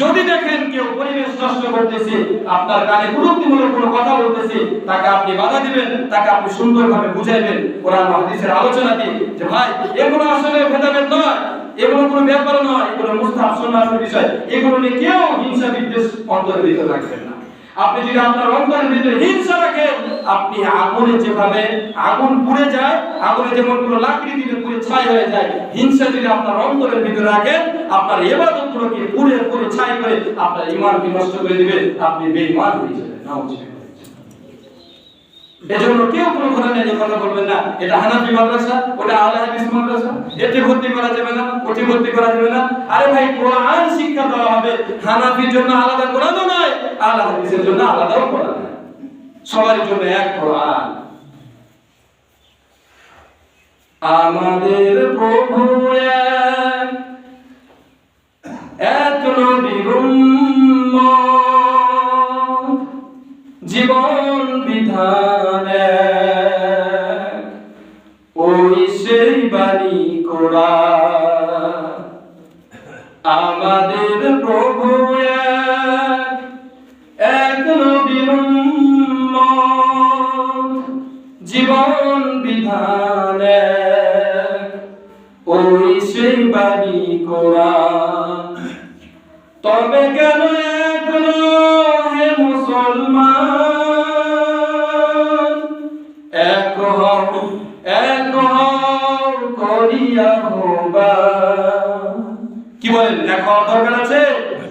যদি দেখেন কেউ পরিবেশ নষ্ট করতেছে, আপনার কানে গুরুত্বমূলক কোনো কথা বলতেছে, তাকে আপনি বাধা দিবেন, তাকে আপনি সুন্দরভাবে বুঝাইবেন কোরআন হাদিসের আলোচনা দিয়ে যে ভাই, এগুলো আসলে ভেদাভেদ নয়, এগুলো কোনো ব্যাপার নয়, এগুলো মুস্তাহাব সুন্নাতের বিষয়, এগুলো নিয়ে কেউ হিংসা বিদ্বেষ অন্তর্ভিত রাখবেন না। আপনি যদি আপনার অন্তরের ভিতরে হিংসা রাখেন, আপনি আগুনে যেভাবে আগুন পুড়ে যায়, আগুনে যেমন কোনো লাকড়ি দিলে পুড়ে ছাই হয়ে যায়, হিংসা যদি আপনার অন্তরের ভিতরে রাখেন, আপনার এবাদত গুলোকে পুড়ে পুড়ে ছাই করে আপনার ইমানকে নষ্ট করে দিবে আপনি বেঈমান হয়ে যাবেন এজন্য কেউ কোনো কথা নিয়ে কথা বলবেন না। এটা হানাফি মাদ্রাসা, ওটা আলা হাদিস মাদ্রাসা। এতে ভর্তি করা যাবে না ওটি ভর্তি করা যাবে না। আরে ভাই, কোরআন শিক্ষা দেওয়া হবে। হানাফির জন্য আলাদা কোরআনও নয় আলা হাদিসের জন্য আলাদাও কোরআন সবার জন্য এক কোরআন। আমাদের প্রভু এক নবীর জীবন বিধান ওই সেই বাণী কোরআন। আমাদের প্রভু এক, জীবন বিধানে ওই সেই বাণী কোরআন। তবে কেন এখনও হে মুসলমান এক এক করিয়া হবা কি বলেন হওয়ার দরকার আছে?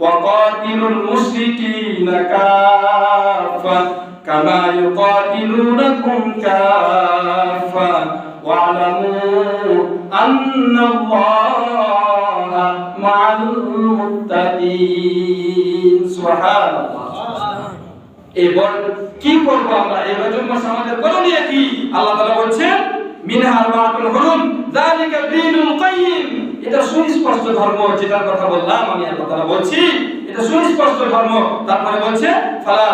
وقاتلوا المشركين كافة كما يقاتلونكم كافة واعلموا أن الله مع المتقين سبحان الله এবার কি করব আমরা এই রজব মাস আমাদের করণীয় কি আল্লাহ তাআলা বলছেন মিনহাল মাতুল হুরুম যালিকা দীনুল কাইয়িম এটা সুস্পষ্ট ধর্ম যেটার কথা বললাম, আমি বলছি। এটা সুস্পষ্ট ধর্ম, তারপরে বলছে, ফালা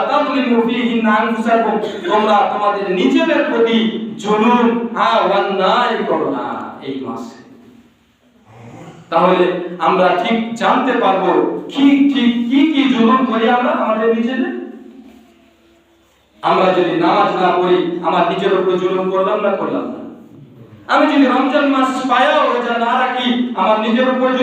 তোমরা তোমাদের নিজেদের প্রতি জুলুম করো না। এই মাসে। তাহলে আমরা ঠিক জানতে পারব কি, ঠিক কি কি জুলুম করি আমরা আমাদের নিজেদের? আমরা যদি নামাজ না পড়ি, আমার নিজের উপর জুলুম করলাম না করলাম না? আমি যদি রমজান মাস পায়াও রোজা না রাখি আমার নিজের উপর